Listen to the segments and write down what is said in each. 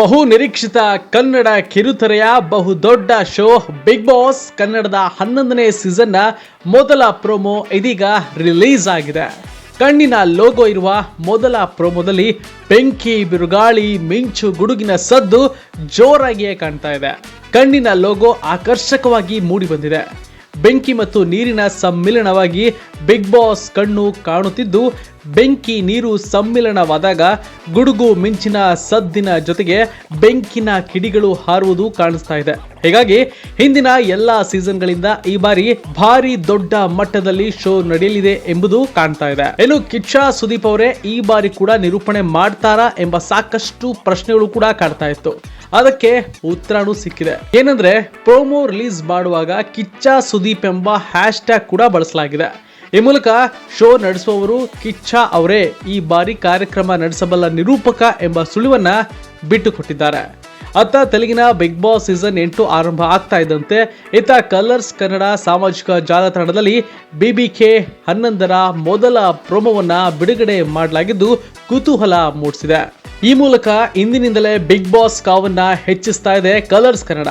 ಬಹು ನಿರೀಕ್ಷಿತ ಕನ್ನಡ ಕಿರುತೆರೆಯ ಬಹುದೊಡ್ಡ ಶೋ ಬಿಗ್ ಬಾಸ್ ಕನ್ನಡದ ಹನ್ನೊಂದನೇ ಸೀಸನ್ನ ಮೊದಲ ಪ್ರೋಮೋ ಇದೀಗ ರಿಲೀಸ್ ಆಗಿದೆ. ಕಣ್ಣಿನ ಲೋಗೋ ಇರುವ ಮೊದಲ ಪ್ರೋಮೋದಲ್ಲಿ ಬೆಂಕಿ, ಬಿರುಗಾಳಿ, ಮಿಂಚು, ಗುಡುಗಿನ ಸದ್ದು ಜೋರಾಗಿಯೇ ಕಾಣ್ತಾ ಇದೆ. ಕಣ್ಣಿನ ಲೋಗೋ ಆಕರ್ಷಕವಾಗಿ ಮೂಡಿ ಬಂದಿದೆ ಬೆಂಕಿ ಮತ್ತು ನೀರಿನ ಸಮ್ಮಿಲನವಾಗಿ ಬಿಗ್ ಬಾಸ್ ಕಣ್ಣು ಕಾಣುತ್ತಿದ್ದು, ಬೆಂಕಿ ನೀರು ಸಮ್ಮಿಲನವಾದಾಗ ಗುಡುಗು ಮಿಂಚಿನ ಸದ್ದಿನ ಜೊತೆಗೆ ಬೆಂಕಿನ ಕಿಡಿಗಳು ಹಾರುವುದು ಕಾಣಿಸ್ತಾ ಇದೆ. ಹೀಗಾಗಿ ಹಿಂದಿನ ಎಲ್ಲ ಸೀಸನ್ಗಳಿಂದ ಈ ಬಾರಿ ಭಾರಿ ದೊಡ್ಡ ಮಟ್ಟದಲ್ಲಿ ಶೋ ನಡೆಯಲಿದೆ ಎಂಬುದು ಕಾಣ್ತಾ ಇದೆ. ಇನ್ನು ಕಿಚ್ಚ ಸುದೀಪ್ ಅವರೇ ಈ ಬಾರಿ ಕೂಡ ನಿರೂಪಣೆ ಮಾಡ್ತಾರಾ ಎಂಬ ಸಾಕಷ್ಟು ಪ್ರಶ್ನೆಗಳು ಕೂಡ ಕಾಡ್ತಾ ಇತ್ತು. ಅದಕ್ಕೆ ಉತ್ತರನೂ ಸಿಕ್ಕಿದೆ. ಏನಂದ್ರೆ, ಪ್ರೋಮೋ ರಿಲೀಸ್ ಮಾಡುವಾಗ ಕಿಚ್ಚ ಸುದೀಪ್ ಎಂಬ ಹ್ಯಾಶ್ ಟ್ಯಾಗ್ ಕೂಡ ಬಳಸಲಾಗಿದೆ. ಈ ಮೂಲಕ ಶೋ ನಡೆಸುವವರು ಕಿಚ್ಚ ಅವರೇ ಈ ಬಾರಿ ಕಾರ್ಯಕ್ರಮ ನಡೆಸಬಲ್ಲ ನಿರೂಪಕ ಎಂಬ ಸುಳಿವನ್ನ ಬಿಟ್ಟುಕೊಟ್ಟಿದ್ದಾರೆ. ಅತ್ತ ತೆಲುಗಿನ ಬಿಗ್ ಬಾಸ್ ಸೀಸನ್ ಎಂಟು ಆರಂಭ ಆಗ್ತಾ ಇದ್ದಂತೆ, ಇತ್ತ ಕಲರ್ಸ್ ಕನ್ನಡ ಸಾಮಾಜಿಕ ಜಾಲತಾಣದಲ್ಲಿ ಬಿಬಿಕೆ ಹನ್ನೊಂದರ ಮೊದಲ ಪ್ರೋಮೋವನ್ನು ಬಿಡುಗಡೆ ಮಾಡಲಾಗಿದ್ದು ಕುತೂಹಲ ಮೂಡಿಸಿದೆ. ಈ ಮೂಲಕ ಇಂದಿನಿಂದಲೇ ಬಿಗ್ ಬಾಸ್ ಕಾವನ್ನ ಹೆಚ್ಚಿಸ್ತಾ ಇದೆ ಕಲರ್ಸ್ ಕನ್ನಡ.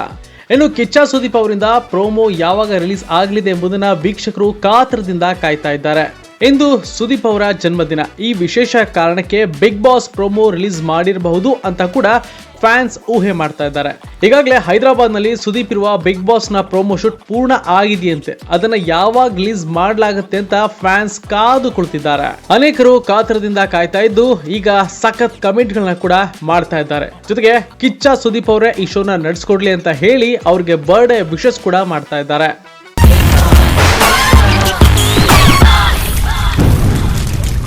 ಇನ್ನು ಕಿಚ್ಚ ಸುದೀಪ್ ಅವರಿಂದ ಪ್ರೋಮೋ ಯಾವಾಗ ರಿಲೀಸ್ ಆಗಲಿದೆ ಎಂಬುದನ್ನು ವೀಕ್ಷಕರು ಕಾತರದಿಂದ ಕಾಯ್ತಾ ಇದ್ದಾರೆ. ಇಂದು ಸುದೀಪ್ ಅವರ ಜನ್ಮದಿನ. ಈ ವಿಶೇಷ ಕಾರಣಕ್ಕೆ ಬಿಗ್ ಬಾಸ್ ಪ್ರೋಮೋ ರಿಲೀಸ್ ಮಾಡಿರಬಹುದು ಅಂತ ಕೂಡ ಫ್ಯಾನ್ಸ್ ಊಹೆ ಮಾಡ್ತಾ ಇದ್ದಾರೆ. ಈಗಾಗಲೇ ಹೈದರಾಬಾದ್ನಲ್ಲಿ ಸುದೀಪ್ ಇರುವ ಬಿಗ್ ಬಾಸ್ನ ಪ್ರೋಮೋ ಶೂಟ್ ಪೂರ್ಣ ಆಗಿದೆಯಂತೆ. ಅದನ್ನ ಯಾವಾಗ ರಿಲೀಸ್ ಮಾಡಲಾಗುತ್ತೆ ಅಂತ ಫ್ಯಾನ್ಸ್ ಕಾದು ಕುಳಿತಿದ್ದಾರೆ ಅನೇಕರು ಕಾತರದಿಂದ ಕಾಯ್ತಾ ಇದ್ದು, ಈಗ ಸಖತ್ ಕಮೆಂಟ್ ಗಳನ್ನ ಕೂಡ ಮಾಡ್ತಾ ಇದ್ದಾರೆ. ಜೊತೆಗೆ ಕಿಚ್ಚ ಸುದೀಪ್ ಅವರೇ ಈ ಶೋನ ನಡೆಸ್ಕೊಡ್ಲಿ ಅಂತ ಹೇಳಿ ಅವ್ರಿಗೆ ಬರ್ಡೇ ವಿಶಸ್ ಕೂಡ ಮಾಡ್ತಾ ಇದ್ದಾರೆ.